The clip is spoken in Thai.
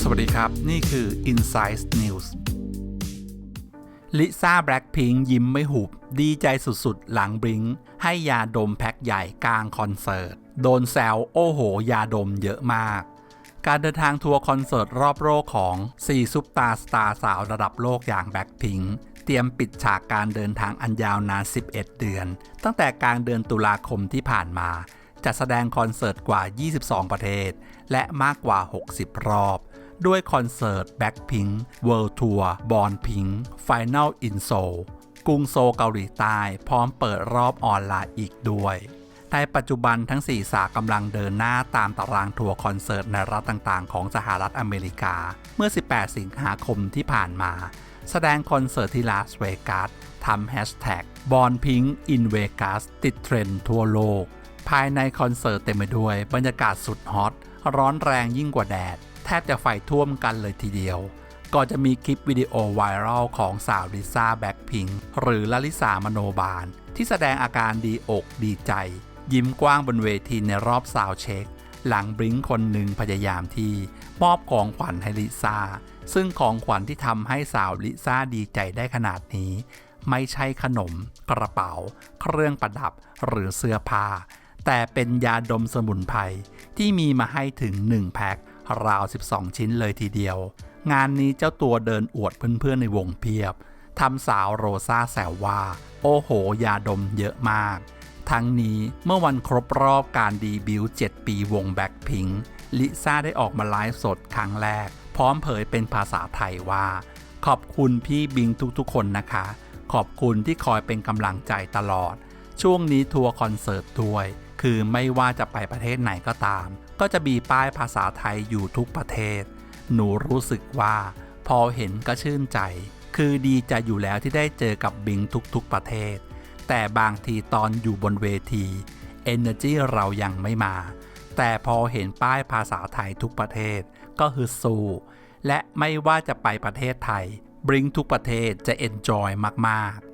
สวัสดีครับ นี่คือ Inside News ลิซ่าแบล็ p พิงยิ้มไม่หุบ ดีใจสุดๆ หลังบลิง ให้ยาดมแพ็คใหญ่กลางคอนเสิร์ต โดนแซวโอ้โห ยาดมเยอะมาก การเดินทางทัวร์คอนเสิร์ตรอบโลกของ 4 ซุปตาสตาร์สาวระดับโลกอย่างแบล็ p พิงเตรียมปิดฉากการเดินทางอันยาวนาน 11 เดือน ตั้งแต่กลางเดือนตุลาคมที่ผ่านมา จัดแสดงคอนเสิร์ตกว่า 22 ประเทศ และมากกว่า 60 รอบ ด้วยคอนเสิร์ต Blackpink World Tour Born Pink Final in Seoul กรุงโซเกาหลีใต้พร้อมเปิดรอบออนไลน์อีกด้วยในปัจจุบันทั้ง 4 สากำลังเดินหน้าตามตารางทัวร์คอนเสิร์ตในรัฐต่างๆ ของสหรัฐอเมริกา เมื่อ 18 สิงหาคมที่ผ่านมา แสดงคอนเสิร์ตที่ลาสเวกัสทำแฮชแท็กบอลพิงอินเวกัสติดเทรนด์ทั่วโลก ภายในคอนเสิร์ตเต็มไปด้วยบรรยากาศสุดฮอตร้อนแรงยิ่งกว่าแดด แทบจะไฟท่วมกันเลยทีเดียว ก่อนจะมีคลิปวิดีโอไวรัลของสาวลิซ่าแบ็คพิงหรือลลิสามโนบาล ที่แสดงอาการดีอกดีใจ ยิ้มกว้างบนเวทีในรอบซาวเช็ค หลังบริ้งคนหนึ่งพยายามที่ มอบของขวัญให้ลิซ่า ซึ่งของขวัญที่ทำให้สาวลิซ่าดีใจได้ขนาดนี้ ไม่ใช่ขนม กระเป๋า เครื่องประดับหรือเสื้อผ้า แต่เป็นยาดมสมุนไพรที่มีมาให้ถึง 1 แพ็คราว 12 ชิ้นเลยทีเดียว งานนี้เจ้าตัวเดินอวดเพื่อนๆในวงเพียบทำสาวโรซาแซวว่า โอ้โห ยาดมเยอะมาก ทั้งนี้เมื่อวันครบรอบการดีบิวต์7ปีวงแบ็คพิงลิซ่าได้ออกมาไลฟ์สดครั้งแรก พร้อมเผยเป็นภาษาไทยว่า ขอบคุณพี่บิงทุกๆคนนะคะ ขอบคุณที่คอยเป็นกำลังใจตลอด ช่วงนี้ทัวร์คอนเสิร์ตด้วย คือไม่ว่าจะไปประเทศไหนก็ตาม ก็จะมีป้ายภาษาไทยอยู่ทุกประเทศ หนูรู้สึกว่า พอเห็นก็ชื่นใจ คือดีใจอยู่แล้วที่ได้เจอกับบิงทุกๆประเทศ แต่บางทีตอนอยู่บนเวที Energy เรายังไม่มา แต่พอเห็นป้ายภาษาไทยทุกประเทศ ก็คือสู้และไม่ว่าจะไปประเทศไทย บริงทุกประเทศจะ enjoy มากๆ